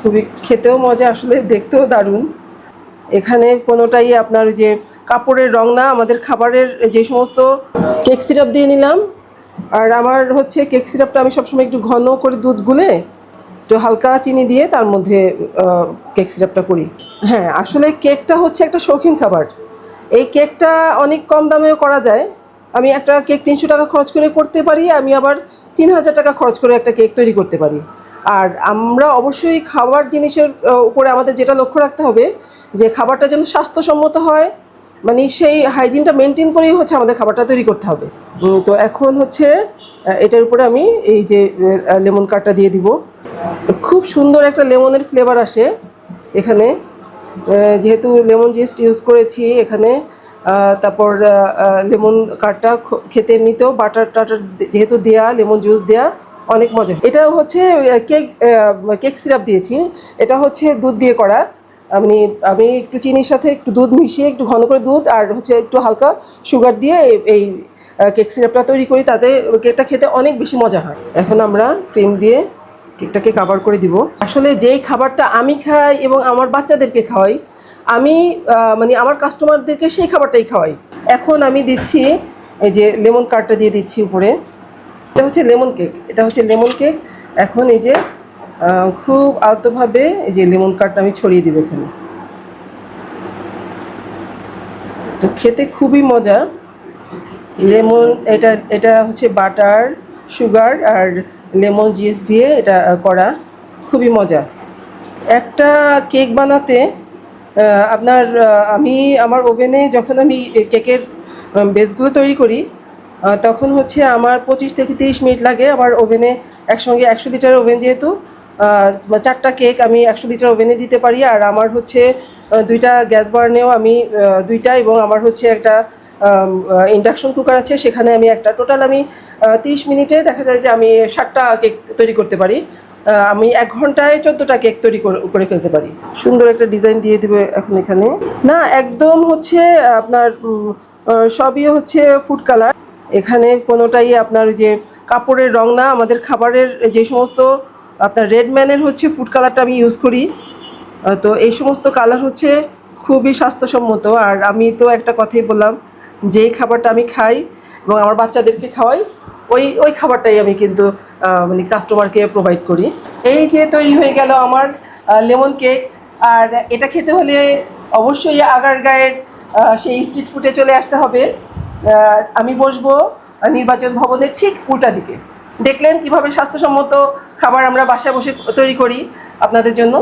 খুবই খেতেও মজা, আসলে দেখতেও দারুণ। এখানে কোনোটাই আপনার যে কাপড়ের রং না, আমাদের খাবারের যে সমস্ত কেক সিরাপ দিয়ে নিলাম। আর আমার হচ্ছে কেক সিরাপটা আমি সবসময় একটু ঘন করে দুধ গুলে একটু হালকা চিনি দিয়ে তার মধ্যে কেক সিরাপটা করি। হ্যাঁ আসলে কেকটা হচ্ছে একটা শৌখিন খাবার। এই কেকটা অনেক কম দামেও করা যায়। আমি একটা কেক তিনশো টাকা খরচ করে করতে পারি, আমি আবার তিন হাজার টাকা খরচ করে একটা কেক তৈরি করতে পারি। আর আমরা অবশ্যই খাবার জিনিসের উপরে আমাদের যেটা লক্ষ্য রাখতে হবে, যে খাবারটা যেন স্বাস্থ্যসম্মত হয় মানে সেই হাইজিনটা মেনটেন করেই হচ্ছে আমাদের খাবারটা তৈরি করতে হবে। তো এখন হচ্ছে এটার উপরে আমি এই যে লেমন কাটটা দিয়ে দিব। খুব সুন্দর একটা লেমনের ফ্লেভার আসে এখানে। যেহেতু লেমন জিস্ট ইউজ করেছি এখানে তারপর লেমন কাটটা খেতে এমনিতেও বাটার টাটার যেহেতু দেয়া, লেমন জুস দেয়া অনেক মজা। এটা হচ্ছে কেক কেক সিরাপ দিয়েছি। এটা হচ্ছে দুধ দিয়ে করা। আমি আমি একটু চিনির সাথে একটু দুধ মিশিয়ে একটু ঘন করে দুধ আর হচ্ছে একটু হালকা সুগার দিয়ে এই- এই কেক সিরাপটা তৈরি করি। তাতে কেকটা খেতে অনেক বেশি মজা হয়। এখন আমরা ক্রিম দিয়ে কেকটাকে কাভার করে দিব। আসলে যেই খাবারটা আমি খাই এবং আমার বাচ্চাদেরকে খাওয়াই, আমি মানে আমার কাস্টমারদেরকে সেই খাবারটাই খাওয়াই। এখন আমি দিচ্ছি, এই যে লেমন কার্ডটা দিয়ে দিচ্ছি উপরে। এটা হচ্ছে লেমন কেক। এটা হচ্ছে লেমন কেক। এখন এই যে খুব আলতোভাবে এই যে লেমন কার্ডটা আমি ছড়িয়ে দিব এখানে। তো খেতে খুবই মজা। লেমন, এটা এটা হচ্ছে বাটার, সুগার আর লেমন জিউস দিয়ে এটা করা। খুবই মজা। একটা কেক বানাতে আপনার আমি আমার ওভেনে যখন আমি কেকের বেসগুলো তৈরি করি তখন হচ্ছে আমার পঁচিশ থেকে তিরিশ মিনিট লাগে আমার ওভেনে একসঙ্গে একশো লিটার ওভেন যেহেতু চারটা কেক আমি একশো লিটার ওভেনে দিতে পারি আর আমার হচ্ছে দুইটা গ্যাস বার্নেও আমি দুইটা এবং আমার হচ্ছে একটা ইন্ডাকশন কুকার আছে সেখানে আমি একটা। টোটাল আমি তিরিশ মিনিটে দেখা যায় যে আমি ষাটটা কেক তৈরি করতে পারি। আমি এক ঘন্টায় চোদ্দোটা কেক তৈরি করে ফেলতে পারি। সুন্দর একটা ডিজাইন দিয়ে দেবে এখন এখানে। না, একদম হচ্ছে আপনার সবই হচ্ছে ফুড কালার। এখানে কোনোটাই আপনার যে কাপড়ের রং না, আমাদের খাবারের যে সমস্ত আপনার রেডম্যানের হচ্ছে ফুড কালারটা আমি ইউজ করি। তো এই সমস্ত কালার হচ্ছে খুবই স্বাস্থ্যসম্মত। আর আমি তো একটা কথাই বললাম, যেই খাবারটা আমি খাই এবং আমার বাচ্চাদেরকে খাওয়াই, ওই ওই খাবারটাই আমি কিন্তু মানে কাস্টমারকে প্রোভাইড করি। এই যে তৈরি হয়ে গেল আমার লেমন কেক আর এটা খেতে হলে অবশ্যই আগার গায়ের সেই স্ট্রিট ফুডে চলে আসতে হবে। আমি বসবো নির্বাচন ভবনের ঠিক উল্টা দিকে। দেখলেন কীভাবে স্বাস্থ্যসম্মত খাবার আমরা বাসায় বসে তৈরি করি আপনাদের জন্য।